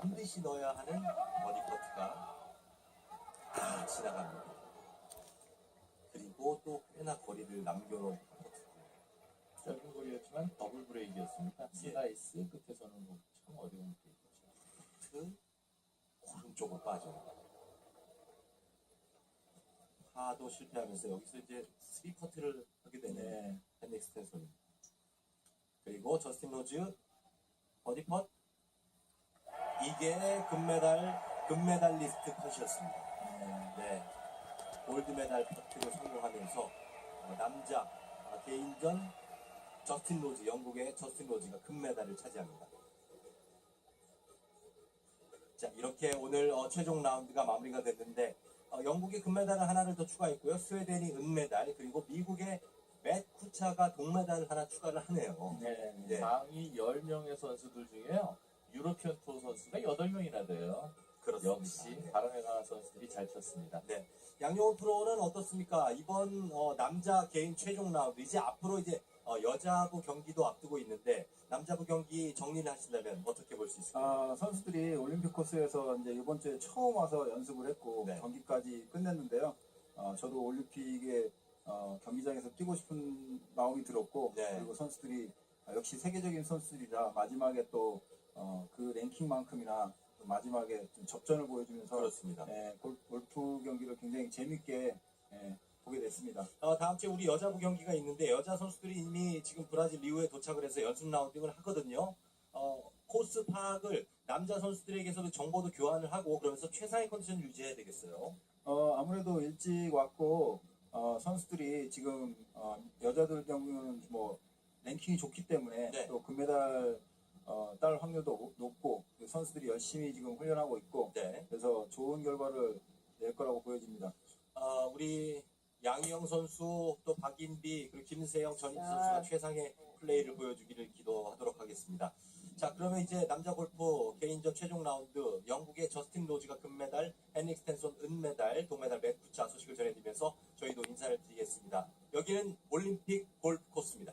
반드시 넣어야 하는 퍼트가 다 지나갑니다. 그리고 또 꽤나 거리를 남겨놓은 퍼트. 짧은 거리였지만 더블 브레이크였습니다. 예. 슬라이스 끝에서는 뭐 참 어려운 브레이크죠. 퍼트 오른쪽으로 빠져. 파도 실패하면서 여기서 이제 3 퍼트를 하게 되네. 네. 헨릭 스탠손. 그리고 저스틴 로즈 버디 펫. 이게 금메달 금메달리스트 컷이었습니다. 네. 골드 메달 퍼트를 성공하면서 어, 남자 아, 개인전 저스틴 로즈 영국의 저스틴 로즈가 금메달을 차지합니다. 자 이렇게 오늘 어, 최종 라운드가 마무리가 됐는데 어, 영국이 금메달을 하나를 더 추가했고요. 스웨덴이 은메달 그리고 미국의 맷 쿠차가 동메달을 하나 추가를 하네요. 네. 네. 상위 10명의 선수들 중에요. 유로피언 투어 선수가 8명이나 돼요. 그렇습니다. 역시 바람에 강한 선수들이 잘 쳤습니다. 네. 양용호 프로는 어떻습니까? 이번 어, 남자 개인 최종 라운드 이제 앞으로 이제 어, 여자부 경기도 앞두고 있는데 남자부 경기 정리를 하시려면 어떻게 볼 수 있을까요? 아, 선수들이 올림픽 코스에서 이제 이번 주에 처음 와서 연습을 했고 네. 경기까지 끝냈는데요. 어, 저도 올림픽에 어, 경기장에서 뛰고 싶은 마음이 들었고 네. 그리고 선수들이 아, 역시 세계적인 선수들이라 마지막에 또 어, 그 랭킹만큼이나 또 마지막에 좀 접전을 보여주면서 그렇습니다. 예, 골, 골프 경기를 굉장히 재밌게 예, 보게 됐습니다. 어, 다음 주에 우리 여자부 경기가 있는데 여자 선수들이 이미 지금 브라질 리우에 도착을 해서 연습 라운딩을 하거든요. 어, 코스 파악을 남자 선수들에게서도 정보도 교환을 하고 그러면서 최상의 컨디션을 유지해야 되겠어요. 어, 아무래도 일찍 왔고, 어, 선수들이 지금, 어, 여자들 경우는 뭐, 랭킹이 좋기 때문에 네. 또 금메달, 어, 딸 확률도 높고, 그 선수들이 열심히 지금 훈련하고 있고, 네. 그래서 좋은 결과를 낼 거라고 보여집니다. 어, 우리 양희영 선수 또 박인비 그리고 김세영 전인지 선수가 최상의 플레이를 보여주기를 기도하도록 하겠습니다. 자 그러면 이제 남자 골프 개인전 최종 라운드 영국의 저스틴 로즈가 금메달, 헨릭 스탠손 은메달, 동메달 맥쿠차 소식을 전해드리면서 저희도 인사를 드리겠습니다. 여기는 올림픽 골프 코스입니다.